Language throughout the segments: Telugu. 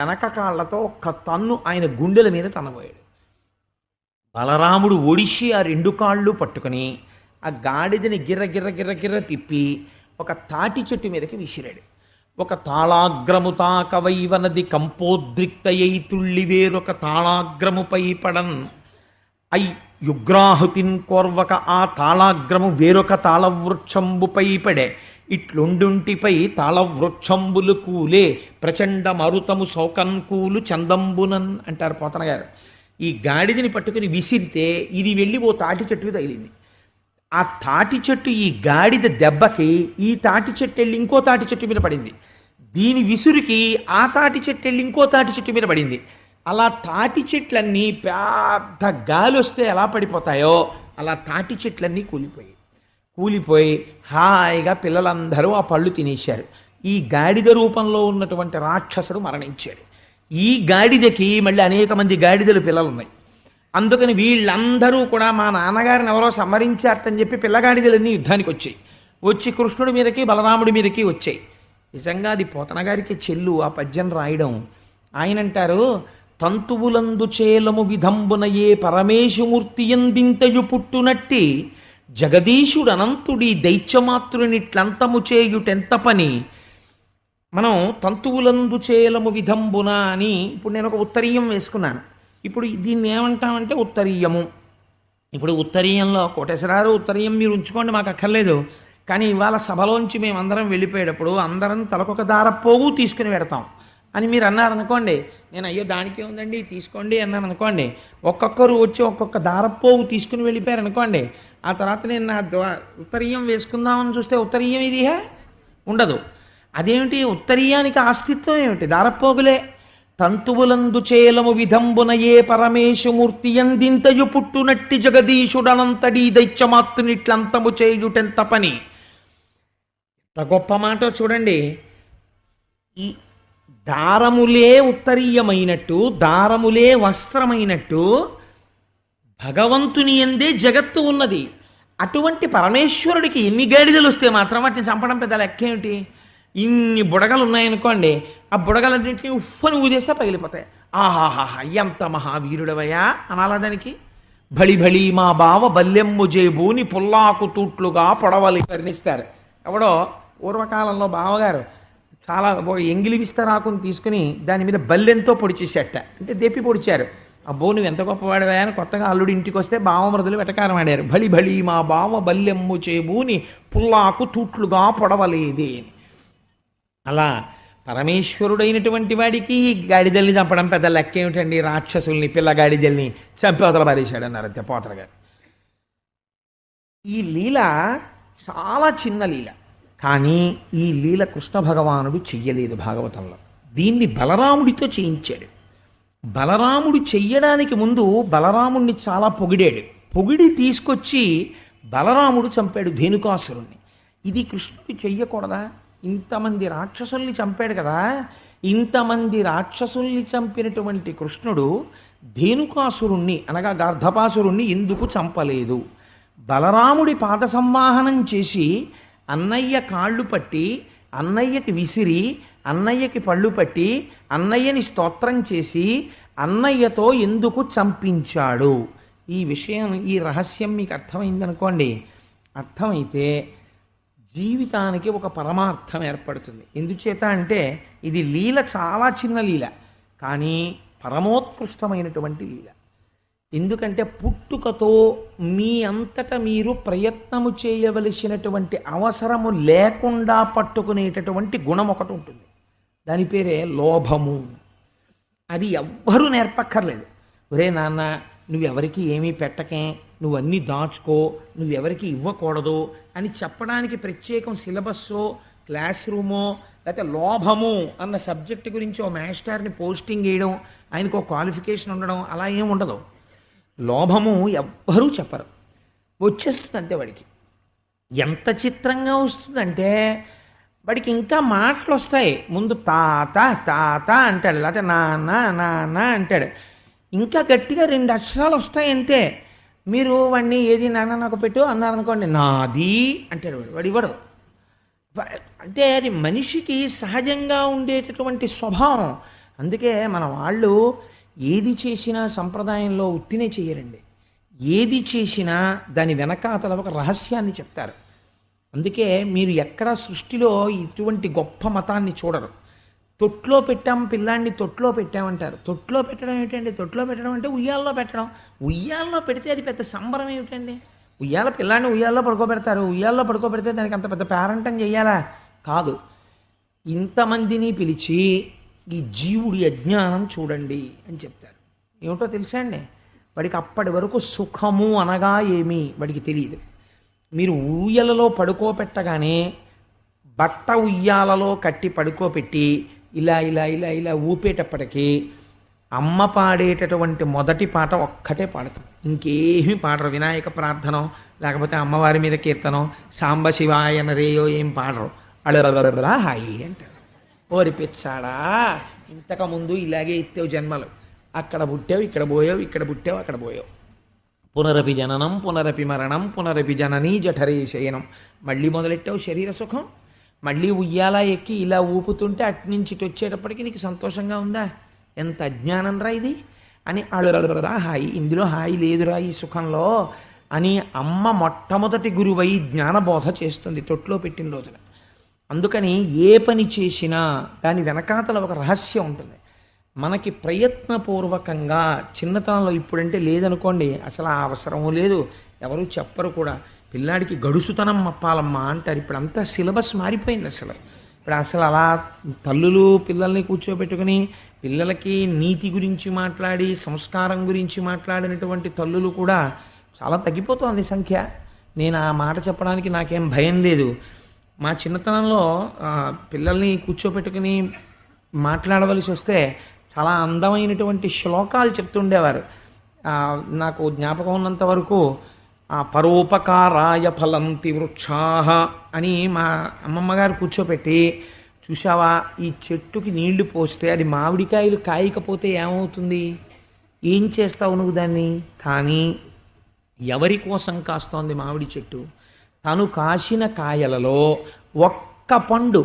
వెనక కాళ్ళతో ఒక్క తన్ను ఆయన గుండెల మీద తనబోయాడు. బలరాముడు ఒడిసి ఆ రెండు కాళ్ళు పట్టుకుని ఆ గాడిదని గిర్ర గిర్ర గిర్ర గిర్ర తిప్పి ఒక తాటి చెట్టు మీదకి విసిరాడు. ఒక తాళాగ్రము తాకవైవనది కంపోద్రిక్తయై తుళ్ళి వేరొక తాళాగ్రముపై పడన్. ఐ యుగ్రాహుతిన్ కోర్వక ఆ తాళాగ్రము వేరొక తాళవృక్షంబుపై పడే. ఇట్లుండుంటిపై తాళవృక్షంబులు కూలే ప్రచండ మరుతము సౌకన్కూలు చందంబునన్ అంటారు పోతన గారు. ఈ గాడిదని పట్టుకుని విసిరితే ఇది వెళ్ళి ఓ తాటి చెట్టుకి తగిలింది. ఆ తాటి చెట్టు ఈ గాడిద దెబ్బకి ఈ తాటి చెట్టు వెళ్ళి ఇంకో తాటి చెట్టు మీద పడింది. దీని విసురుకి ఆ తాటి చెట్టు వెళ్ళి ఇంకో తాటి చెట్టు మీద పడింది. అలా తాటి చెట్లన్నీ పెద్ద గాలి వస్తే ఎలా పడిపోతాయో అలా తాటి చెట్లన్నీ కూలిపోయాయి. కూలిపోయి హాయిగా పిల్లలందరూ ఆ పళ్ళు తినేశారు. ఈ గాడిద రూపంలో ఉన్నటువంటి రాక్షసుడు మరణించాడు. ఈ గాడిదకి మళ్ళీ అనేక మంది గాడిదలు పిల్లలు ఉన్నాయి అందుకని వీళ్ళందరూ కూడా మా నాన్నగారిని ఎవరో సంహరించారని చెప్పి పిల్లగాడిదలన్నీ యుద్ధానికి వచ్చాయి. వచ్చి కృష్ణుడి మీదకి బలరాముడి మీదకి వచ్చాయి. నిజంగా అది పోతనగారికి చెల్లు ఆ పద్యం రాయడం. ఆయన అంటారు తంతువులందు చేలము విధంబున ఏ పరమేశుమూర్తి ఎందింతయు పుట్టునట్టి జగదీశుడు అనంతుడి దైత్యమాతృనిట్లంతము చేయుటెంత పని? మనం తంతువులందు చేయలము విధంబున అని ఇప్పుడు నేను ఒక ఉత్తరీయం వేసుకున్నాను. ఇప్పుడు దీన్ని ఏమంటామంటే ఉత్తరీయము. ఇప్పుడు ఉత్తరీయంలో కోటేశ్వరారు ఉత్తరీయం మీరు ఉంచుకోండి మాకు అక్కర్లేదు. కానీ ఇవాళ సభలోంచి మేము అందరం వెళ్ళిపోయేటప్పుడు అందరం తలకొక దారపోగు తీసుకుని పెడతాం. అని మీరు అన్నారనుకోండి నేను అయ్యో దానికే ఉందండి తీసుకోండి అన్నాను అనుకోండి ఒక్కొక్కరు వచ్చి ఒక్కొక్క దారపోవు తీసుకుని వెళ్ళిపోయారు అనుకోండి ఆ తర్వాత నేను నా ద్వా- ఉత్తరీయం వేసుకుందామని చూస్తే ఉత్తరీయం ఇదిహే ఉండదు. అదేమిటి? ఉత్తరీయానికి ఆస్తిత్వం ఏమిటి? దారపోగులే. తంతువులందు చేలము విధంబున ఏ పరమేశుమూర్తి ఎందింతయు పుట్టునట్టి జగదీశుడనంతడి దైత్యమాత్తునిట్లంతము చేయుటెంత పని? ఎంత గొప్ప మాట చూడండి. ఈ దారములే ఉత్తరీయమైనట్టు దారములే వస్త్రమైనట్టు భగవంతుని ఎందే జగత్తు ఉన్నది అటువంటి పరమేశ్వరుడికి ఎన్ని గాడిదలు వస్తే మాత్రం వాటిని చంపడం పెద్ద లెక్క ఏమిటి? ఇన్ని బుడగలు ఉన్నాయనుకోండి ఆ బుడగలన్నింటినీ ఉఫ్ఫని ఊదేస్తే పగిలిపోతాయి. ఆహాహా ఎంత మహావీరుడవయ్యా అనాలా దానికి? భళి భళి మా బావ బల్లెమ్ము జేబూని పుల్లాకు తూట్లుగా పొడవలి వర్ణిస్తారు ఎవడో పూర్వకాలంలో బావగారు చాలా ఎంగిలి విస్తరాకుని తీసుకుని దాని మీద బల్లెంతో పొడిచేసేట. అంటే దేపి పొడిచారు. అబ్బో నువ్వు ఎంత గొప్పవాడివా అని కొత్తగా అల్లుడి ఇంటికి వస్తే బావమరుదులు వెటకారం ఆడారు. బలి బలి మా బావ బల్లెమ్ము చేబూని పుల్లాకు తూట్లుగా పొడవలేదే అని. అలా పరమేశ్వరుడైనటువంటి వాడికి గాడిదల్ని చంపడం పెద్ద లెక్క ఏమిటండి? రాక్షసుల్ని పిల్ల గాడిదల్ని పారేశాడు అన్నారు అంతే పోతర గారు ఈ లీల చాలా చిన్న లీల. కానీ ఈ లీల కృష్ణ భగవానుడు చెయ్యలేదు భాగవతంలో. దీన్ని బలరాముడితో చేయించాడు. బలరాముడు చెయ్యడానికి ముందు బలరాముణ్ణి చాలా పొగిడాడు. పొగిడి తీసుకొచ్చి బలరాముడు చంపాడు ధేనుకాసురుణ్ణి. ఇది కృష్ణుడు చెయ్యకూడదా? ఇంతమంది రాక్షసుల్ని చంపాడు కదా? ఇంతమంది రాక్షసుల్ని చంపినటువంటి కృష్ణుడు ధేనుకాసురుణ్ణి అనగా గార్ధపాసురుణ్ణి ఎందుకు చంపలేదు? బలరాముడి పాద సంవాహనం చేసి అన్నయ్య కాళ్ళు పట్టి అన్నయ్యకి విసిరి అన్నయ్యకి పళ్ళు పట్టి అన్నయ్యని స్తోత్రం చేసి అన్నయ్యతో ఎందుకు చంపించాడు? ఈ విషయం ఈ రహస్యం మీకు అర్థమైందనుకోండి. అర్థమైతే జీవితానికి ఒక పరమార్థం ఏర్పడుతుంది. ఎందుచేత అంటే ఇది లీల చాలా చిన్న లీల కానీ పరమోత్కృష్టమైనటువంటి లీల. ఎందుకంటే పుట్టుకతో మీ అంతట మీరు ప్రయత్నము చేయవలసినటువంటి అవసరము లేకుండా పట్టుకునేటటువంటి గుణం ఒకటి ఉంటుంది. దాని పేరే లోభము. అది ఎవ్వరూ నేర్పక్కర్లేదు. ఒరే నాన్న నువ్వెవరికి ఏమీ పెట్టకే నువ్వన్నీ దాచుకో నువ్వెవరికి ఇవ్వకూడదు అని చెప్పడానికి ప్రత్యేకం సిలబస్సో క్లాస్ రూమో లేకపోతే లోభము అన్న సబ్జెక్ట్ గురించి ఓ మాస్టర్ని పోస్టింగ్ వేయడం ఆయనకు ఒక క్వాలిఫికేషన్ ఉండడం అలా ఏం ఉండదు. లోభము ఎవ్వరూ చెప్పరు. వచ్చేస్తుంది అంతే వాడికి. ఎంత చిత్రంగా వస్తుందంటే వాడికి ఇంకా మాటలు వస్తాయి. ముందు తాత తాత అంటాడు. లేకపోతే నాన్న నాన్న అంటాడు. ఇంకా గట్టిగా రెండు అక్షరాలు వస్తాయి అంతే. మీరు వాడిని ఏది నాన్న నాకు పెట్టు అన్నారనుకోండి నాది అంటాడు వాడు. వాడు ఇవ్వడు. అంటే అది మనిషికి సహజంగా ఉండేటటువంటి స్వభావం. అందుకే మన వాళ్ళు ఏది చేసినా సంప్రదాయంలో ఉత్తినే చేయరండి. ఏది చేసినా దాని వెనకాతల ఒక రహస్యాన్ని చెప్తారు. అందుకే మీరు ఎక్కడ సృష్టిలో ఇటువంటి గొప్ప మతాన్ని చూడరు. తొట్లో పెట్టాం పిల్లాన్ని తొట్లో పెట్టామంటారు. తొట్లో పెట్టడం ఏమిటండి? తొట్లో పెట్టడం అంటే ఉయ్యాల్లో పెట్టడం. ఉయ్యాల్లో పెడితే అది పెద్ద సంబరం ఏమిటండి? ఉయ్యాల పిల్లాన్ని ఉయ్యాల్లో పడుకోబెడతారు. ఉయ్యాల్లో పడుకోబెడితే దానికి అంత పెద్ద పేరంటం చేయాలా కాదు. ఇంతమందిని పిలిచి ఈ జీవుడి అజ్ఞానం చూడండి అని చెప్తారు. ఏమిటో తెలుసా అండి? వాడికి అప్పటి వరకు సుఖము అనగా ఏమి? వాడికి తెలియదు. మీరు ఊయలలో పడుకోబెట్టగానే బట్ట ఉయ్యాలలో కట్టి పడుకోపెట్టి ఇలా ఇలా ఇలా ఇలా ఊపేటప్పటికీ అమ్మ పాడేటటువంటి మొదటి పాట ఒక్కటే పాడుతుంది ఇంకేమీ పాడరు. వినాయక ప్రార్థన లేకపోతే అమ్మవారి మీద కీర్తనం సాంబ రేయో ఏం పాడరు. అళరలా హాయి అంటారు. ఓరి పిచ్చాడా ఇంతకుముందు ఇలాగే ఎత్తావు జన్మలు. అక్కడ పుట్టావు ఇక్కడ పోయావు ఇక్కడ పుట్టావు అక్కడ పోయావు. పునరపి జననం పునరపి మరణం పునరపి జననీ జఠరే శయనం. మళ్ళీ మొదలెట్టావు శరీర సుఖం? మళ్ళీ ఉయ్యాల ఎక్కి ఇలా ఊపుతుంటే అట్నుంచి ఇటు వచ్చేటప్పటికి నీకు సంతోషంగా ఉందా? ఎంత అజ్ఞానం రా ఇది? అని అడురా హాయి. ఇందులో హాయి లేదురా ఈ సుఖంలో అని అమ్మ మొట్టమొదటి గురువై జ్ఞానబోధ చేస్తుంది తొట్లో పెట్టిన రోజున. అందుకని ఏ పని చేసినా దాని వెనకాతల ఒక రహస్యం ఉంటుంది. మనకి ప్రయత్నపూర్వకంగా చిన్నతనంలో ఇప్పుడంటే లేదనుకోండి అసలు ఆ అవసరము లేదు. ఎవరు చెప్పరు కూడా. పిల్లాడికి గడుసుతనం మప్పాలమ్మా అంటారు. ఇప్పుడు అంతా సిలబస్ మారిపోయింది అసలు. ఇప్పుడు అసలు అలా తల్లులు పిల్లల్ని కూర్చోబెట్టుకుని పిల్లలకి నీతి గురించి మాట్లాడి సంస్కారం గురించి మాట్లాడినటువంటి తల్లులు కూడా చాలా తగ్గిపోతుంది సంఖ్య. నేను ఆ మాట చెప్పడానికి నాకేం భయం లేదు. మా చిన్నతనంలో పిల్లల్ని కూర్చోపెట్టుకుని మాట్లాడవలసి వస్తే చాలా అందమైనటువంటి శ్లోకాలు చెప్తుండేవారు. నాకు జ్ఞాపకం ఉన్నంత వరకు ఆ, పరోపకారాయ ఫలంతి వృక్షా అని మా అమ్మమ్మ గారు కూర్చోపెట్టి చూసావా ఈ చెట్టుకి నీళ్ళు పోస్తే అది మామిడికాయలు కాయకపోతే ఏమవుతుంది? ఏం చేస్తావు నువ్వు దాన్ని? కానీ ఎవరి కోసం కాస్తోంది మామిడి చెట్టు? తను కాసిన కాయలలో ఒక్క పండు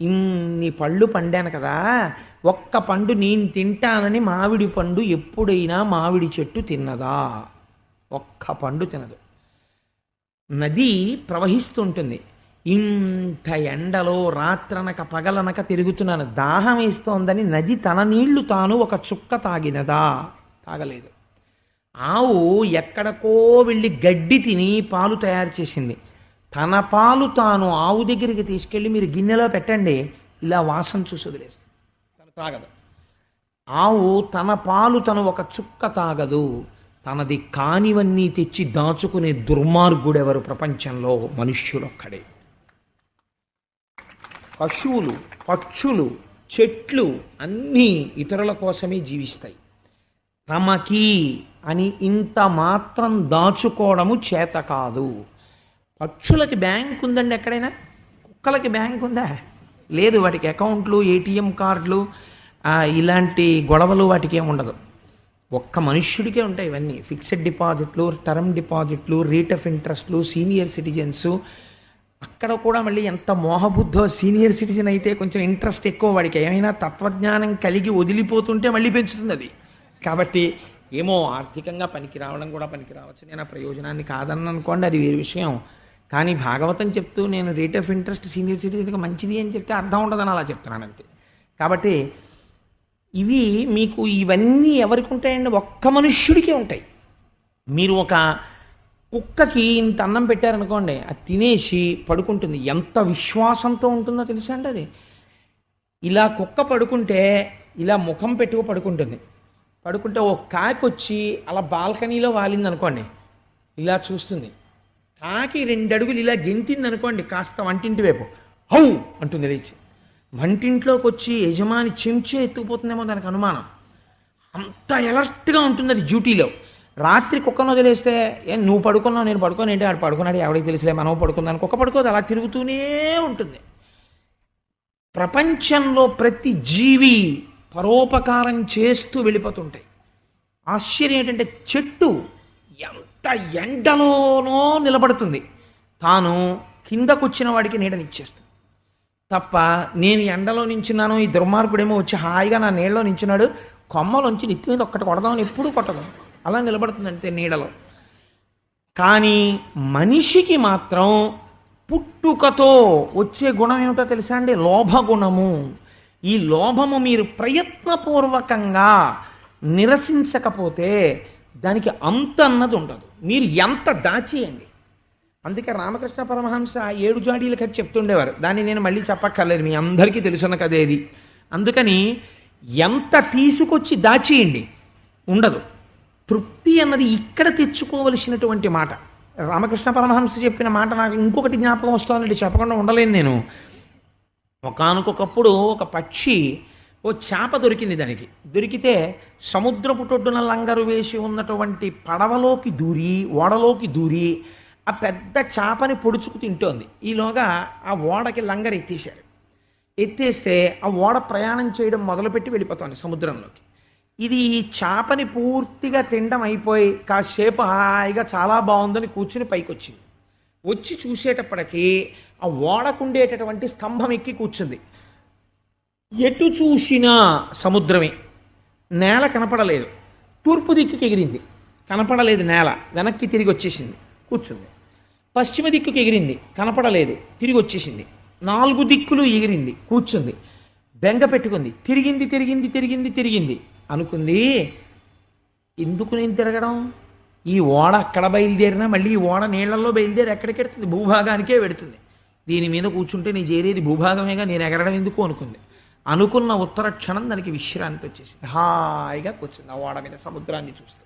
ఇన్ని పళ్ళు పండాను కదా ఒక్క పండు నేను తింటానని మామిడి పండు ఎప్పుడైనా మామిడి చెట్టు తిన్నదా? ఒక్క పండు తినదు. నది ప్రవహిస్తుంటుంది. ఇంత ఎండలో రాత్రనక పగలనక తిరుగుతున్నాను. దాహం వేస్తోందని నది తన నీళ్ళు తాను ఒక చుక్క తాగినదా? తాగలేదు. ఆవు ఎక్కడికో వెళ్ళి గడ్డి తిని పాలు తయారు చేసింది. తన పాలు తాను ఆవు దగ్గరికి తీసుకెళ్ళి మీరు గిన్నెలో పెట్టండి ఇలా వాసన చూసి వదిలేస్తుంది. తను తాగదు. ఆవు తన పాలు తను ఒక చుక్క తాగదు. తనది కానివన్నీ తెచ్చి దాచుకునే దుర్మార్గుడెవరు ప్రపంచంలో? మనుష్యులొక్కడే పశువులు పక్షులు చెట్లు అన్నీ ఇతరుల కోసమే జీవిస్తాయి. తమకి అని ఇంత మాత్రం దాచుకోవడము చేత కాదు. పక్షులకి బ్యాంక్ ఉందండి ఎక్కడైనా? కుక్కలకి బ్యాంక్ ఉందా? లేదు వాటికి అకౌంట్లు ఏటీఎం కార్డులు ఇలాంటి గొడవలు వాటికి ఏమి ఉండదు. ఒక్క మనుష్యుడికే ఉంటాయి ఇవన్నీ. ఫిక్స్డ్ డిపాజిట్లు టర్మ్ డిపాజిట్లు రేట్ ఆఫ్ ఇంట్రెస్ట్లు సీనియర్ సిటిజన్స్. అక్కడ కూడా మళ్ళీ ఎంత మోహబుద్ధో సీనియర్ సిటిజన్ అయితే కొంచెం ఇంట్రెస్ట్ ఎక్కువ వాడికి. ఏమైనా తత్వజ్ఞానం కలిగి వదిలిపోతుంటే మళ్ళీ పెంచుతుంది అది. కాబట్టి ఏమో ఆర్థికంగా పనికి రావడం కూడా పనికి రావచ్చు. నేను ఆ ప్రయోజనాన్ని కాదని అనుకోండి అది వేరే విషయం. కానీ భాగవతం చెప్తూ నేను రేట్ ఆఫ్ ఇంట్రెస్ట్ సీనియర్ సిటిజన్కి మంచిది అని చెప్తే అర్థం ఉండదని అలా చెప్తున్నాను అంతే. కాబట్టి ఇవి మీకు ఇవన్నీ ఎవరికి ఉంటాయండి? ఒక్క మనుష్యుడికే ఉంటాయి. మీరు ఒక కుక్కకి ఇంత అన్నం పెట్టారనుకోండి అది తినేసి పడుకుంటుంది. ఎంత విశ్వాసంతో ఉంటుందో తెలుసా అండి అది? ఇలా కుక్క పడుకుంటే ఇలా ముఖం పెట్టుకు పడుకుంటుంది. పడుకుంటే ఓ కాకి వచ్చి అలా బాల్కనీలో వాలింది అనుకోండి ఇలా చూస్తుంది. కాకి రెండు అడుగులు ఇలా గెంతింది అనుకోండి కాస్త వంటింటి వైపు. హౌ! అంటుంది లేచి. వంటింట్లోకి వచ్చి యజమాని చెంచే ఎత్తుకుపోతుందేమో దానికి అనుమానం. అంత ఎలర్ట్గా ఉంటుంది అది డ్యూటీలో. రాత్రి కుక్కను వదిలేస్తే ఏం నువ్వు పడుకున్నావు నేను పడుకోను ఏంటి ఆడు పడుకున్నాడు? ఎవరికి తెలుసులే మనం పడుకుందాను కుక్క పడుకోదు అలా తిరుగుతూనే ఉంటుంది. ప్రపంచంలో ప్రతి జీవి పరోపకారం చేస్తూ వెళ్ళిపోతుంటాయి. ఆశ్చర్యం ఏంటంటే చెట్టు ఎంత ఎండలోనో నిలబడుతుంది. తాను కిందకొచ్చిన వాడికి నీడనిచ్చేస్తుంది. తప్ప నేను ఎండలో నించున్నాను ఈ దుర్మార్గుడేమో వచ్చి హాయిగా నా నీళ్ళలో నించున్నాడు కొమ్మలోంచి నెత్తి మీద ఒక్కటి కొడదామని ఎప్పుడూ కొట్టదు. అలా నిలబడుతుంది అంతే నీడలో. కానీ మనిషికి మాత్రం పుట్టుకతో వచ్చే గుణం ఏమిటో తెలుసా అండి? లోభగుణము. ఈ లోభము మీరు ప్రయత్నపూర్వకంగా నిరసించకపోతే దానికి అంత అన్నది ఉండదు. మీరు ఎంత దాచేయండి. అందుకే రామకృష్ణ పరమహంస ఏడు జాడీల కథ చెప్తుండేవారు. దాన్ని నేను మళ్ళీ చెప్పక్కర్లేదు మీ అందరికీ తెలుసున్న కథ ఇది. అందుకని ఎంత తీసుకొచ్చి దాచేయండి ఉండదు. తృప్తి అన్నది ఇక్కడ తెచ్చుకోవలసినటువంటి మాట. రామకృష్ణ పరమహంస చెప్పిన మాట నాకు ఇంకొకటి జ్ఞాపకం వస్తుందంటే చెప్పకుండా ఉండలేను నేను. ఒకనకొకప్పుడు ఒక పక్షి ఓ చేప దొరికింది దానికి. దొరికితే సముద్రపు టొడ్డున లంగరు వేసి ఉన్నటువంటి పడవలోకి దూరి ఓడలోకి దూరి ఆ పెద్ద చేపని పొడుచుకు తింటోంది. ఈలోగా ఆ ఓడకి లంగరు ఎత్తేసారు ఎత్తేస్తే ఆ ఓడ ప్రయాణం చేయడం మొదలుపెట్టి వెళ్ళిపోతుంది సముద్రంలోకి. ఇది ఈ చేపని పూర్తిగా తినడం అయిపోయి కాసేపు హాయిగా చాలా బాగుందని కూర్చుని పైకి వచ్చింది వచ్చి చూసేటప్పటికీ ఆ ఓడకుండేటటువంటి స్తంభం ఎక్కి కూర్చుంది. ఎటు చూసినా సముద్రమే. నేల కనపడలేదు. తూర్పు దిక్కుకి ఎగిరింది. కనపడలేదు నేల. వెనక్కి తిరిగి వచ్చేసింది. కూర్చుంది. పశ్చిమ దిక్కుకి ఎగిరింది. కనపడలేదు. తిరిగి వచ్చేసింది. నాలుగు దిక్కులు ఎగిరింది. కూర్చుంది. బెంగ పెట్టుకుంది. తిరిగింది తిరిగింది తిరిగింది తిరిగింది. అనుకుంది ఎందుకు నేను తిరగడం? ఈ ఓడ అక్కడ బయలుదేరినా మళ్ళీ ఈ ఓడ నీళ్ళలో బయలుదేరి ఎక్కడికెడుతుంది భూభాగానికే పెడుతుంది దీని మీద కూర్చుంటే నీ చేరేది భూభాగమేగా? నేను ఎగరడం ఎందుకు? అనుకుంది. అనుకున్న ఉత్తర క్షణం దానికి విశ్రాంతి వచ్చేసింది. హాయిగా కూర్చుంది. ఆ ఓడ మీద సముద్రాన్ని చూస్తే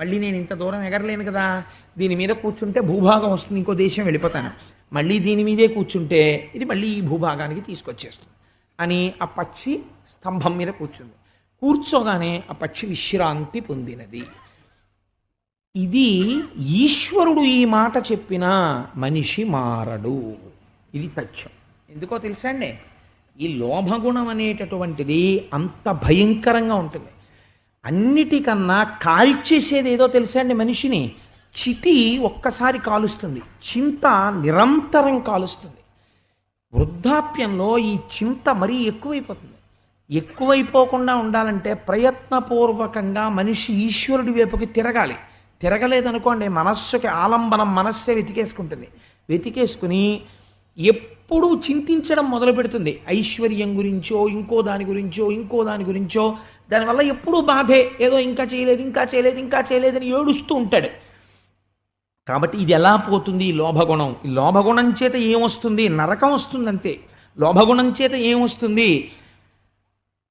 మళ్ళీ నేను ఇంత దూరం ఎగరలేను కదా. దీని మీద కూర్చుంటే భూభాగం వస్తుంది ఇంకో దేశం వెళ్ళిపోతాను. మళ్ళీ దీని మీదే కూర్చుంటే ఇది మళ్ళీ ఈ భూభాగానికి తీసుకొచ్చేస్తుంది. అని ఆ పక్షి స్తంభం మీద కూర్చుంది. కూర్చోగానే ఆ పక్షి విశ్రాంతి పొందినది. ఇది ఈశ్వరుడు ఈ మాట చెప్పినా మనిషి మారడు. ఇది తథ్యం. ఎందుకో తెలుసా అండి? ఈ లోభగుణం అనేటటువంటిది అంత భయంకరంగా ఉంటుంది. అన్నిటికన్నా కాల్చేసేది ఏదో తెలుసా అండి మనిషిని? చితి ఒక్కసారి కాలుస్తుంది. చింత నిరంతరం కాలుస్తుంది. వృద్ధాప్యంలో ఈ చింత మరీ ఎక్కువైపోతుంది. ఎక్కువైపోకుండా ఉండాలంటే ప్రయత్నపూర్వకంగా మనిషి ఈశ్వరుడి వైపుకి తిరగాలి. తిరగలేదనుకోండి మనస్సుకి ఆలంబనం మనస్సే వెతికేసుకుంటుంది. వెతికేసుకుని ఎప్పుడు చింతించడం మొదలు పెడుతుంది ఐశ్వర్యం గురించో ఇంకో దాని గురించో ఇంకో దాని గురించో దానివల్ల ఎప్పుడూ బాధే. ఏదో ఇంకా చేయలేదు ఇంకా చేయలేదు ఇంకా చేయలేదని ఏడుస్తూ ఉంటాడు. కాబట్టి ఇది ఎలా పోతుంది? ఈ లోభగుణం. ఈ లోభగుణం చేత ఏమొస్తుంది? నరకం వస్తుంది అంతే లోభగుణం చేత ఏమొస్తుంది?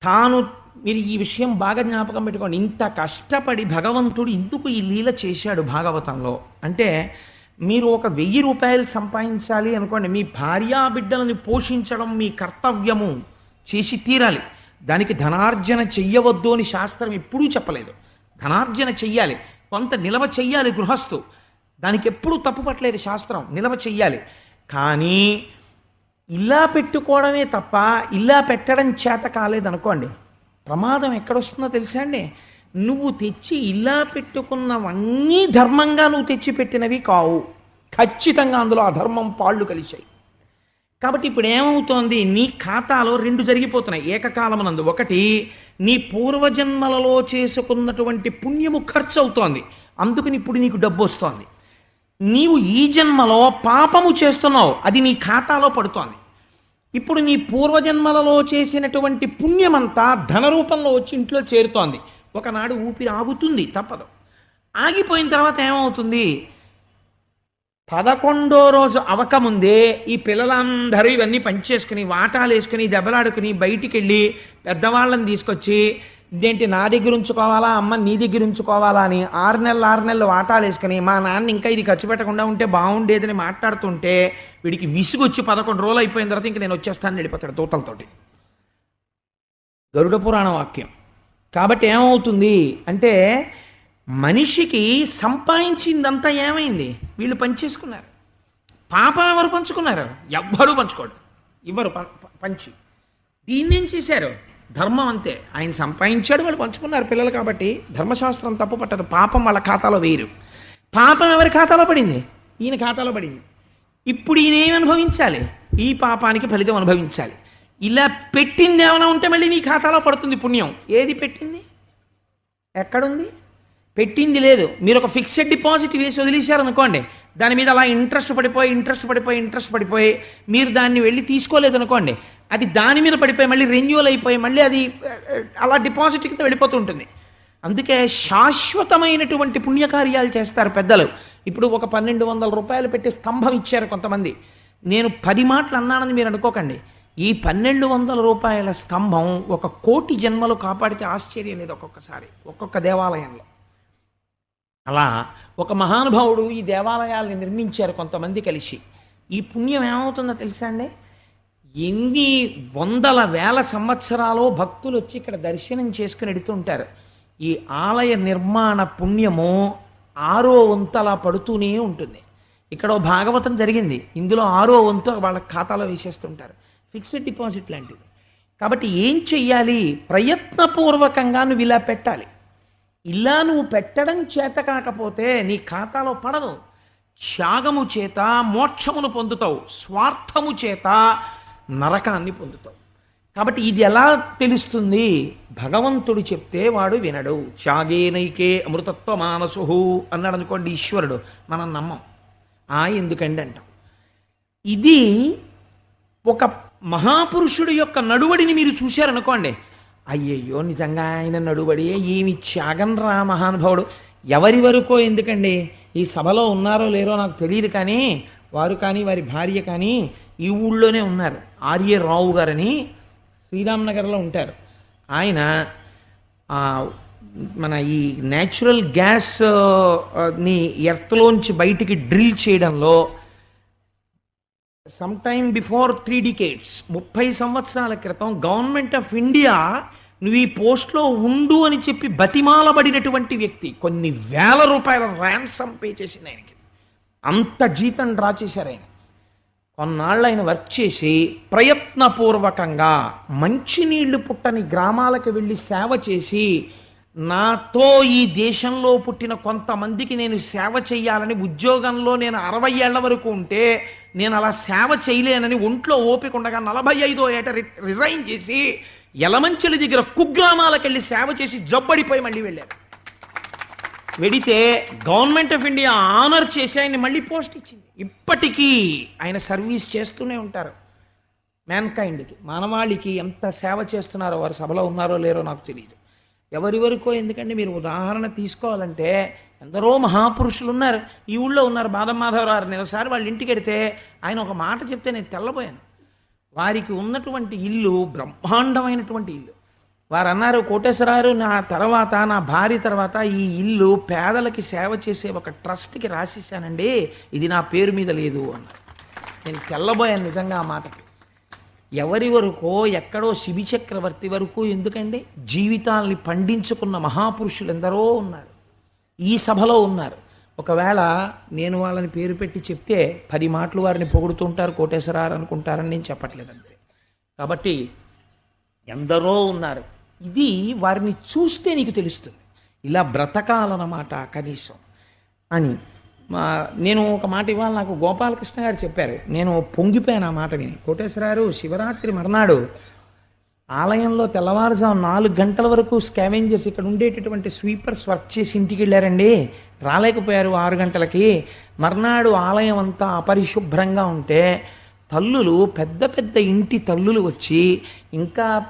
తాను మీరు ఈ విషయం బాగా జ్ఞాపకం పెట్టుకోండి. ఇంత కష్టపడి భగవంతుడు ఎందుకు ఈ లీల చేశాడు భాగవతంలో. అంటే మీరు ఒక వెయ్యి రూపాయలు సంపాదించాలి అనుకోండి మీ భార్యా బిడ్డలని పోషించడం మీ కర్తవ్యము చేసి తీరాలి. దానికి ధనార్జన చెయ్యవద్దు అని శాస్త్రం ఎప్పుడూ చెప్పలేదు. ధనార్జన చెయ్యాలి. కొంత నిలవ చెయ్యాలి గృహస్థు. దానికి ఎప్పుడూ తప్పుపట్టలేదు శాస్త్రం. నిలవ చెయ్యాలి. కానీ ఇలా పెట్టుకోవడమే తప్ప ఇలా పెట్టడం చేత కాలేదనుకోండి ప్రమాదం ఎక్కడొస్తుందో తెలుసా అండి? నువ్వు తెచ్చి ఇలా పెట్టుకున్నవన్నీ ధర్మంగా నువ్వు తెచ్చి పెట్టినవి కావు. ఖచ్చితంగా అందులో అధర్మం పాళ్ళు కలిశాయి. కాబట్టి ఇప్పుడు ఏమవుతోంది? నీ ఖాతాలో రెండు జరిగిపోతున్నాయి. ఏకకాలమునందు ఒకటి నీ పూర్వజన్మలలో చేసుకున్నటువంటి పుణ్యము ఖర్చు అవుతోంది అందుకని ఇప్పుడు నీకు డబ్బు వస్తోంది. నీవు ఈ జన్మలో పాపము చేస్తున్నావు. అది నీ ఖాతాలో పడుతోంది. ఇప్పుడు నీ పూర్వజన్మలలో చేసినటువంటి పుణ్యమంతా ధన రూపంలో వచ్చి ఇంట్లో చేరుతోంది. ఒకనాడు ఊపిరి ఆగుతుంది తప్పదు. ఆగిపోయిన తర్వాత ఏమవుతుంది? పదకొండో రోజు అవకముందే ఈ పిల్లలందరూ ఇవన్నీ పనిచేసుకుని వాటాలు వేసుకుని దెబ్బలాడుకుని బయటికి వెళ్ళి పెద్దవాళ్ళని తీసుకొచ్చి ఇదేంటి నా దగ్గర ఉంచుకోవాలా? అమ్మ నీ దగ్గర ఉంచుకోవాలా? అని ఆరు నెలలు ఆరు నెలలు వాటాలు వేసుకుని మా నాన్న ఇంకా ఇది ఖర్చు పెట్టకుండా ఉంటే బాగుండేదని మాట్లాడుతుంటే వీడికి విసుగు వచ్చి పదకొండు రోజులు అయిపోయిన తర్వాత ఇంక నేను వచ్చేస్తాను వెళ్ళిపోతాడు తోటలతోటి. గరుడ పురాణ వాక్యం. కాబట్టి ఏమవుతుంది అంటే మనిషికి సంపాదించిందంతా ఏమైంది? వీళ్ళు పంచేసుకున్నారు. పాపం ఎవరు పంచుకున్నారు? ఎవ్వరూ పంచుకోడు. ఇవ్వరు ప- పంచి. దీన్నేం చేశారు? ధర్మం అంతే. ఆయన సంపాదించాడు వాళ్ళు పంచుకున్నారు పిల్లలు కాబట్టి ధర్మశాస్త్రం తప్పు పట్టదు. పాపం వాళ్ళ ఖాతాలో వేరు పాపం ఎవరి ఖాతాలో పడింది? ఈయన ఖాతాలో పడింది. ఇప్పుడు ఈయన ఏమి అనుభవించాలి? ఈ పాపానికి ఫలితం అనుభవించాలి. ఇలా పెట్టింది ఏమైనా ఉంటే మళ్ళీ నీ ఖాతాలో పడుతుంది పుణ్యం. ఏది పెట్టింది? ఎక్కడుంది? పెట్టింది లేదు. మీరు ఒక ఫిక్స్డ్ డిపాజిట్ వేసి వదిలేశారనుకోండి దాని మీద అలా ఇంట్రెస్ట్ పడిపోయి ఇంట్రెస్ట్ పడిపోయి ఇంట్రెస్ట్ పడిపోయి మీరు దాన్ని వెళ్ళి తీసుకోలేదు అనుకోండి అది దాని మీద పడిపోయి మళ్ళీ రెన్యువల్ అయిపోయి మళ్ళీ అది అలా డిపాజిట్ కింద వెళ్ళిపోతూ ఉంటుంది అందుకే శాశ్వతమైనటువంటి పుణ్యకార్యాలు చేస్తారు పెద్దలు. ఇప్పుడు ఒక పన్నెండు వందల రూపాయలు పెట్టి స్తంభం ఇచ్చారు కొంతమంది. నేను పది మాటలు అన్నానని మీరు అనుకోకండి. ఈ పన్నెండు వందల రూపాయల స్తంభం ఒక కోటి జన్మలు కాపాడితే ఆశ్చర్యం లేదు ఒక్కొక్కసారి ఒక్కొక్క దేవాలయంలో. అలా ఒక మహానుభావుడు ఈ దేవాలయాల్ని నిర్మించారు కొంతమంది కలిసి. ఈ పుణ్యం ఏమవుతుందో తెలుసా అండి? ఎన్ని వందల వేల సంవత్సరాలు భక్తులు వచ్చి ఇక్కడ దర్శనం చేసుకుని ఎడుతుంటారు ఈ ఆలయ నిర్మాణ పుణ్యము ఆరో వంతు పడుతూనే ఉంటుంది. ఇక్కడ భాగవతం జరిగింది. ఇందులో ఆరో వంతు వాళ్ళ ఖాతాలో వేసేస్తుంటారు. ఫిక్స్డ్ డిపాజిట్ లాంటిది కాబట్టి ఏం చెయ్యాలి? ప్రయత్నపూర్వకంగా నువ్వు ఇలా పెట్టాలి. ఇలా నువ్వు పెట్టడం చేత కాకపోతే నీ ఖాతాలో పడదు. త్యాగము చేత మోక్షమును పొందుతావు. స్వార్థము చేత నరకాన్ని పొందుతావు. కాబట్టి ఇది ఎలా తెలుస్తుంది? భగవంతుడు చెప్తే వాడు వినడు. త్యాగేనైకే అమృతత్వ మానసు అన్నాడు అనుకోండి ఈశ్వరుడు. మనం నమ్మం. ఆ ఎందుకండి అంటాం. ఇది ఒక మహాపురుషుడు యొక్క నడువడిని మీరు చూశారనుకోండి అయ్యయ్యో నిజంగా ఆయన నడువడి ఏమి త్యాగం రా మహానుభావుడు. ఎవరి వరకో ఎందుకండి? ఈ సభలో ఉన్నారో లేరో నాకు తెలియదు కానీ వారు కానీ వారి భార్య కానీ ఈ ఊళ్ళోనే ఉన్నారు. ఆర్య రావు గారని శ్రీరామ్ నగర్లో ఉంటారు. ఆయన మన ఈ న్యాచురల్ గ్యాస్ని ఎర్త్లోంచి బయటికి డ్రిల్ చేయడంలో some time before three decades ముప్పై సంవత్సరాల క్రితం గవర్నమెంట్ ఆఫ్ ఇండియా నువ్వు ఈ పోస్ట్లో ఉండు అని చెప్పి బతిమాలబడినటువంటి వ్యక్తి. కొన్ని వేల రూపాయల ర్యాన్సమ్ పే చేసింది ఆయనకి. అంత జీతం డ్రా చేశారు ఆయన. కొన్నాళ్ళు ఆయన వర్క్ చేసి ప్రయత్నపూర్వకంగా మంచినీళ్ళు పుట్టని గ్రామాలకు వెళ్ళి సేవ చేసి నాతో ఈ దేశంలో పుట్టిన కొంతమందికి నేను సేవ చేయాలని ఉద్యోగంలో నేను అరవై ఏళ్ళ వరకు ఉంటే నేను అలా సేవ చేయలేనని ఒంట్లో ఓపిక ఉండగా నలభై ఐదో ఏట రి- రిజైన్ చేసి ఎలమంచెల దగ్గర కుగ్రామాలకు వెళ్ళి సేవ చేసి జబ్బడిపోయి మళ్ళీ వెళ్ళారు వెడితే గవర్నమెంట్ ఆఫ్ ఇండియా ఆనర్ చేసి ఆయన మళ్ళీ పోస్ట్ ఇచ్చింది. ఇప్పటికీ ఆయన సర్వీస్ చేస్తూనే ఉంటారు. మ్యాన్కైండ్కి మానవాళికి ఎంత సేవ చేస్తున్నారో వారు సభలో ఉన్నారో లేరో నాకు తెలియదు ఎవరి వరకో ఎందుకంటే మీరు ఉదాహరణ తీసుకోవాలంటే ఎందరో మహాపురుషులు ఉన్నారు ఈ ఊళ్ళో ఉన్నారు బాదం మాధవరావు నెలసారి వాళ్ళ ఇంటికి వెడితే ఆయన ఒక మాట చెప్తే నేను తెల్లబోయాను. వారికి ఉన్నటువంటి ఇల్లు బ్రహ్మాండమైనటువంటి ఇల్లు. వారు అన్నారు కోటేశ్వరారు నా తర్వాత నా భార్య తర్వాత ఈ ఇల్లు పేదలకి సేవ చేసే ఒక ట్రస్ట్కి రాసేసానండి ఇది నా పేరు మీద లేదు అన్నారు. నేను తెల్లబోయాను నిజంగా ఆ మాటకి. ఎవరి వరకో ఎక్కడో శిబి చక్రవర్తి వరకు ఎందుకండి? జీవితాల్ని పండించుకున్న మహాపురుషులు ఎందరో ఉన్నారు. ఈ సభలో ఉన్నారు. ఒకవేళ నేను వాళ్ళని పేరు పెట్టి చెప్తే పది మాటలు వారిని పొగుడుతుంటారు కోటేశ్వరారు అనుకుంటారని నేను చెప్పట్లేదంతే. కాబట్టి ఎందరో ఉన్నారు. ఇది వారిని చూస్తే నీకు తెలుస్తుంది. ఇలా బ్రతకాలన్నమాట కనీసం అని మా నేను ఒక మాట ఇవాళ నాకు గోపాలకృష్ణ గారు చెప్పారు. నేను పొంగిపోయాను ఆ మాట విని. కోటేశ్వరారు శివరాత్రి మర్నాడు ఆలయంలో తెల్లవారుజాము నాలుగు గంటల వరకు స్కావెంజర్స్ ఇక్కడ ఉండేటటువంటి స్వీపర్స్ వర్క్ చేసి ఇంటికి వెళ్ళారండి. రాలేకపోయారు ఆరు గంటలకి. మర్నాడు ఆలయం అంతా అపరిశుభ్రంగా ఉంటే తల్లులు పెద్ద పెద్ద ఇంటి తల్లులు వచ్చి ఇంకా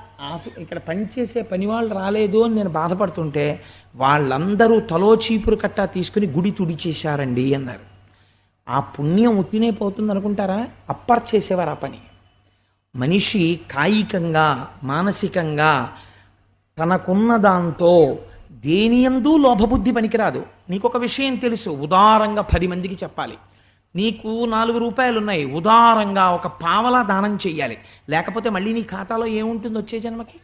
ఇక్కడ పనిచేసే పని వాళ్ళు రాలేదు అని నేను బాధపడుతుంటే వాళ్ళందరూ తలో చీపురు కట్టా తీసుకుని గుడి తుడిచేశారండి అన్నారు. ఆ పుణ్యం ఉత్తినే పోతుంది అనుకుంటారా? అప్పర్ చేసేవారు ఆ పని. మనిషి కాయికంగా మానసికంగా తనకున్న దాంతో దేనియందు లోభబుద్ధి పనికిరాదు. నీకు ఒక విషయం తెలుసు ఉదారంగా పది మందికి చెప్పాలి. నీకు నాలుగు రూపాయలు ఉన్నాయి ఉదారంగా ఒక పావలా దానం చెయ్యాలి. లేకపోతే మళ్ళీ నీ ఖాతాలో ఏముంటుంది వచ్చే జన్మకి?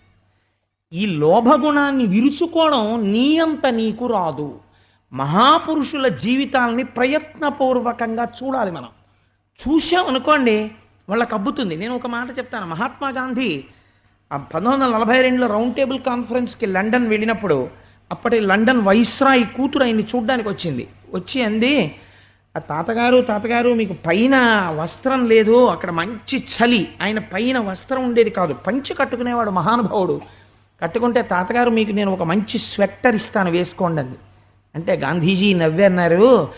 ఈ లోభగుణాన్ని విరుచుకోవడం నీ అంత నీకు రాదు. మహాపురుషుల జీవితాల్ని ప్రయత్నపూర్వకంగా చూడాలి మనం. చూసామనుకోండి వాళ్ళకి అబ్బుతుంది నేను ఒక మాట చెప్తాను. మహాత్మా గాంధీ ఆ పంతొమ్మిది వందల నలభై రెండులో రౌండ్ టేబుల్ కాన్ఫరెన్స్కి లండన్ వెళ్ళినప్పుడు అప్పటి లండన్ వైస్రాయి కూతురు ఆయన్ని చూడ్డానికి వచ్చింది వచ్చి అంది ఆ తాతగారు తాతగారు మీకు పైన వస్త్రం లేదు అక్కడ మంచి చలి. ఆయన పైన వస్త్రం ఉండేది కాదు. పంచి కట్టుకునేవాడు మహానుభావుడు. కట్టుకుంటే తాతగారు మీకు నేను ఒక మంచి స్వెట్టర్ ఇస్తాను వేసుకోండి అంది. అంటే గాంధీజీ నవ్వన్నారు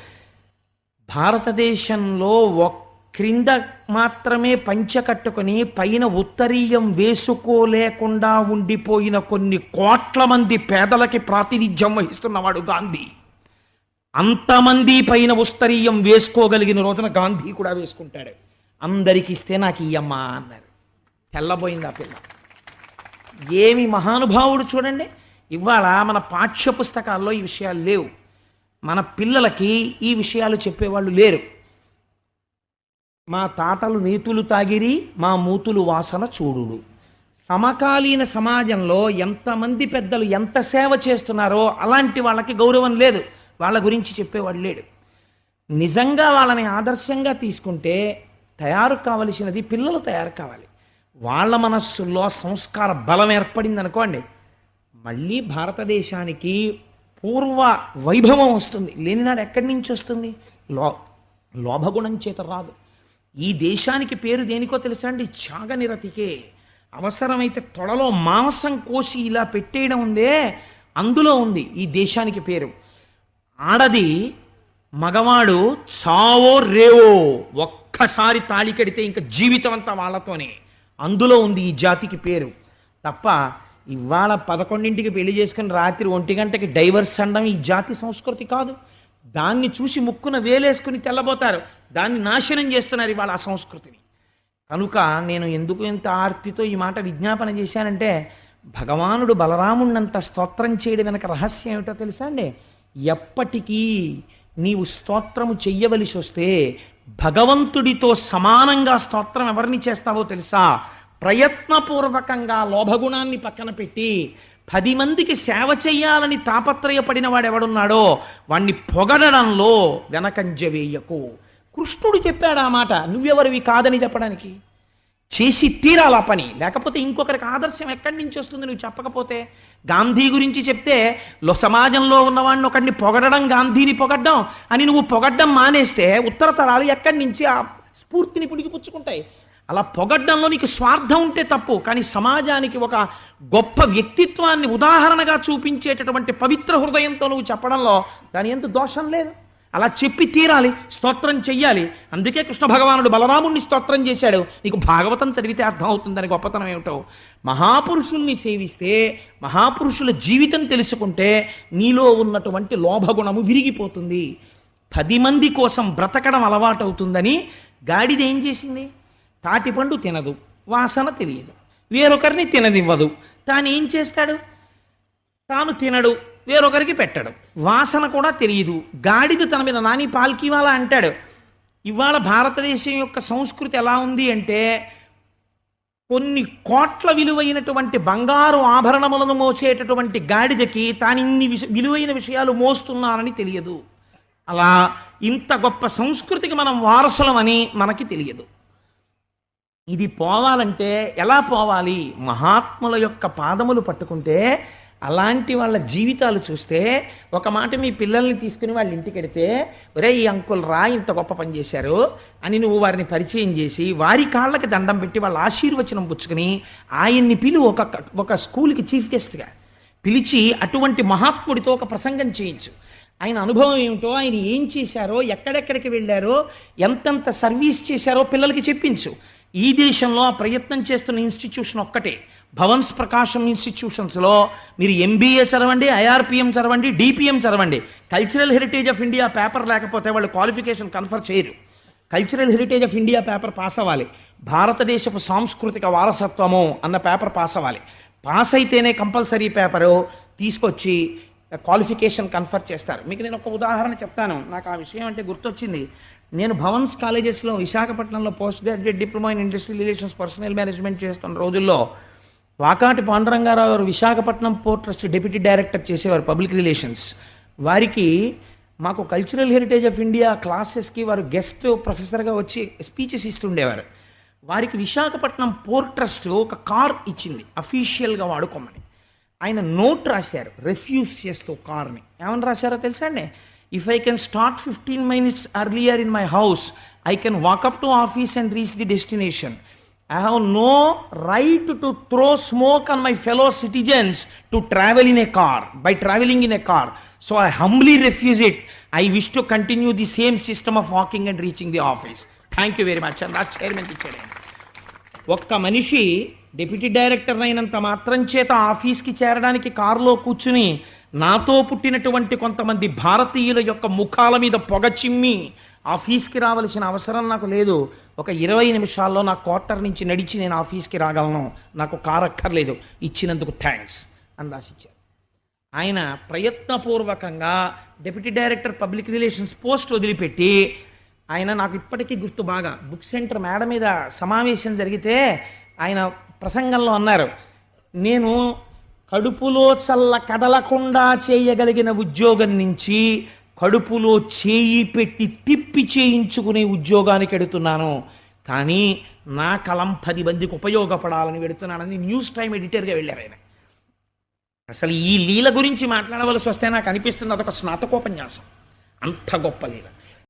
భారతదేశంలో ఒక్ క్రింద మాత్రమే పంచ కట్టుకుని పైన ఉత్తరీయం వేసుకోలేకుండా ఉండిపోయిన కొన్ని కోట్ల మంది పేదలకి ప్రాతినిధ్యం వహిస్తున్నవాడు గాంధీ. అంతమంది పైన ఉస్తరీయం వేసుకోగలిగిన రోజున గాంధీ కూడా వేసుకుంటాడు. అందరికి ఇస్తే నాకు ఇయ్యమ్మా అన్నారు. తెల్లబోయింది ఆ పిల్ల. ఏమి మహానుభావుడు చూడండి ఇవాళ మన పాఠ్య పుస్తకాల్లో ఈ విషయాలు లేవు. మన పిల్లలకి ఈ విషయాలు చెప్పేవాళ్ళు లేరు. మా తాతలు నీతులు తాగిరి మా మూతులు వాసన చూడుడు. సమకాలీన సమాజంలో ఎంతమంది పెద్దలు ఎంత సేవ చేస్తున్నారో అలాంటి వాళ్ళకి గౌరవం లేదు. వాళ్ళ గురించి చెప్పేవాడు లేడు. నిజంగా వాళ్ళని ఆదర్శంగా తీసుకుంటే తయారు కావలసినది పిల్లలు తయారు కావాలి. వాళ్ళ మనస్సుల్లో సంస్కార బలం ఏర్పడింది అనుకోండి మళ్ళీ భారతదేశానికి పూర్వ వైభవం వస్తుంది. లేనినాడు ఎక్కడి నుంచి వస్తుంది? లో లోభగుణం చేత రాదు. ఈ దేశానికి పేరు దేనికో తెలుసా అండి? త్యాగనిరతికే అవసరమైతే తొడలో మాంసం కోసి ఇలా పెట్టేయడం ఉందే అందులో ఉంది ఈ దేశానికి పేరు. ఆడది మగవాడు చావో రేవో ఒక్కసారి తాళి కడితే ఇంకా జీవితం అంతా వాళ్ళతోనే. అందులో ఉంది ఈ జాతికి పేరు. తప్ప ఇవాళ పదకొండింటికి పెళ్ళి చేసుకుని రాత్రి ఒంటి గంటకి డైవర్స్ అనడం ఈ జాతి సంస్కృతి కాదు. దాన్ని చూసి ముక్కున వేలేసుకుని తెల్లబోతారు. దాన్ని నాశనం చేస్తున్నారు ఇవాళ ఆ సంస్కృతిని. కనుక నేను ఎందుకు ఇంత ఆర్తితో ఈ మాట విజ్ఞాపన చేశానంటే భగవానుడు బలరాముణ్ణంత స్తోత్రం చేయడం వెనక రహస్యం ఏమిటో తెలుసా అండి? ఎప్పటికీ నీవు స్తోత్రము చెయ్యవలసి వస్తే భగవంతుడితో సమానంగా స్తోత్రం ఎవరిని చేస్తావో తెలుసా? ప్రయత్నపూర్వకంగా లోభగుణాన్ని పక్కన పెట్టి పది మందికి సేవ చెయ్యాలని తాపత్రయపడిన వాడు ఎవడున్నాడో వాణ్ణి పొగడడంలో వెనకంజ వేయకు. కృష్ణుడు చెప్పాడు ఆ మాట నువ్వెవరివి కాదని చెప్పడానికి? చేసి తీరాల పని? లేకపోతే ఇంకొకరికి ఆదర్శం ఎక్కడి నుంచి వస్తుంది నువ్వు చెప్పకపోతే? గాంధీ గురించి చెప్తే సమాజంలో ఉన్నవాడిని ఒకడిని పొగడడం గాంధీని పొగడ్డం అని నువ్వు పొగడ్డం మానేస్తే ఉత్తర తరాలు ఎక్కడి నుంచి ఆ స్ఫూర్తిని పుడికిపుచ్చుకుంటాయి అలా పొగడ్డంలో నీకు స్వార్థం ఉంటే తప్పు కానీ సమాజానికి ఒక గొప్ప వ్యక్తిత్వాన్ని ఉదాహరణగా చూపించేటటువంటి పవిత్ర హృదయంతో నువ్వు చెప్పడంలో దాని ఎంత దోషం లేదు. అలా చెప్పి తీరాలి స్తోత్రం చెయ్యాలి. అందుకే కృష్ణ భగవానుడు బలరాముణ్ణి స్తోత్రం చేశాడు. నీకు భాగవతం చదివితే అర్థం అవుతుందని గొప్పతనం ఏమిటో. మహాపురుషుల్ని సేవిస్తే మహాపురుషుల జీవితం తెలుసుకుంటే నీలో ఉన్నటువంటి లోభగుణము విరిగిపోతుంది. పది మంది కోసం బ్రతకడం అలవాటవుతుందని గాడిద ఏం చేసింది? తాటిపండు తినదు వాసన తెలియదు వేరొకరిని తినదివ్వదు తాను ఏం చేస్తాడు? తాను తినడు వేరొకరికి పెట్టాడు. వాసన కూడా తెలియదు. గాడిద తన మీద నాని పాల్కివాల అంటాడు. ఇవాళ భారతదేశం యొక్క సంస్కృతి ఎలా ఉంది అంటే కొన్ని కోట్ల విలువైనటువంటి బంగారు ఆభరణములను మోసేటటువంటి గాడిదకి తాను ఇన్ని విలువైన విషయాలు మోస్తున్నానని తెలియదు. అలా ఇంత గొప్ప సంస్కృతికి మనం వారసులమని మనకి తెలియదు. ఇది పోవాలంటే ఎలా పోవాలి? మహాత్ముల యొక్క పాదములు పట్టుకుంటే అలాంటి వాళ్ళ జీవితాలు చూస్తే ఒక మాట మీ పిల్లల్ని తీసుకుని వాళ్ళ ఇంటికి వెడితే ఒరే ఈ అంకుల్ రా ఇంత గొప్ప పని చేశారు అని నువ్వు వారిని పరిచయం చేసి వారి కాళ్ళకి దండం పెట్టి వాళ్ళ ఆశీర్వచనం పుచ్చుకుని ఆయన్ని పిలు ఒక ఒక స్కూల్కి చీఫ్ గెస్ట్గా పిలిచి అటువంటి మహాత్ముడితో ఒక ప్రసంగం చేయించు. ఆయన అనుభవం ఏమిటో ఆయన ఏం చేశారో ఎక్కడెక్కడికి వెళ్ళారో ఎంతెంత సర్వీస్ చేశారో పిల్లలకి చెప్పించు. ఈ దేశంలో ఆ ప్రయత్నం చేస్తున్న ఇన్స్టిట్యూషన్ ఒక్కటే. భవన్స్ ప్రకాశం ఇన్స్టిట్యూషన్స్లో మీరు ఎంబీఏ చదవండి ఐఆర్పిఎం చదవండి డిపిఎం చదవండి. Cultural heritage of India paper లేకపోతే వాళ్ళు క్వాలిఫికేషన్ కన్ఫర్ చేయరు. Cultural heritage of India paper pass అవ్వాలి. భారతదేశపు సాంస్కృతిక వారసత్వము అన్న పేపర్ పాస్ అవ్వాలి. పాస్ అయితేనే కంపల్సరీ పేపరు తీసుకొచ్చి క్వాలిఫికేషన్ కన్ఫర్ చేస్తారు. మీకు నేను ఒక ఉదాహరణ చెప్తాను. నాకు ఆ విషయం అంటే గుర్తొచ్చింది. నేను భవన్స్ కాలేజెస్లో విశాఖపట్నంలో post graduate diploma in industrial relations personnel management చేస్తున్న రోజుల్లో వాకాటి పాండురంగారావు గారు Visakhapatnam port trust deputy director చేసేవారు పబ్లిక్ రిలేషన్స్. వారికి మాకు కల్చరల్ హెరిటేజ్ ఆఫ్ ఇండియా క్లాసెస్కి వారు గెస్ట్ ప్రొఫెసర్గా వచ్చి స్పీచెస్ ఇస్తుండేవారు. వారికి విశాఖపట్నం పోర్ట్ ట్రస్ట్ ఒక కార్ ఇచ్చింది అఫీషియల్గా వాడుకోమని. ఆయన నోట్ రాశారు రెఫ్యూజ్ చేస్తూ కార్ని. ఏమని రాశారో తెలుసా అండి? If I can start fifteen minutes earlier in my house I can walk up to office and reach the destination I have no right to throw smoke on my fellow citizens to travel in a car by travelling in a car so I humbly refuse it I wish to continue the same system of walking and reaching the office thank you very much and ఆ చైర్మన్ ఇచ్చాడు ఒక్క మనిషి డిప్యూటీ డైరెక్టర్ అయినంత మాత్రం చేత ఆఫీస్కి చేరడానికి కారులో కూర్చుని నాతో పుట్టినటువంటి కొంతమంది భారతీయుల యొక్క ముఖాల మీద పొగ చిమ్మి ఆఫీస్కి రావలసిన అవసరం నాకు లేదు. ఒక ఇరవై నిమిషాల్లో నా క్వార్టర్ నుంచి నడిచి నేను ఆఫీస్కి రాగలను. నాకు కారు అక్కర్లేదు ఇచ్చినందుకు థ్యాంక్స్ అని రాసిచ్చారు. ఆయన ప్రయత్నపూర్వకంగా deputy director public relations post వదిలిపెట్టి ఆయన నాకు ఇప్పటికీ గుర్తు బాగా. బుక్ సెంటర్ మేడ మీద సమావేశం జరిగితే ఆయన ప్రసంగంలో అన్నారు నేను కడుపులో చల్ల కదలకుండా చేయగలిగిన ఉద్యోగం నుంచి కడుపులో చేయి పెట్టి తిప్పి చేయించుకునే ఉద్యోగానికి ఎడుతున్నాను. కానీ నా కలం పది మందికి ఉపయోగపడాలని వెడుతున్నానని న్యూస్ టైం ఎడిటర్గా వెళ్ళారు ఆయన. అసలు ఈ లీల గురించి మాట్లాడవలసి వస్తే నాకు అనిపిస్తుంది అదొక స్నాతకోపన్యాసం. అంత గొప్ప లీల.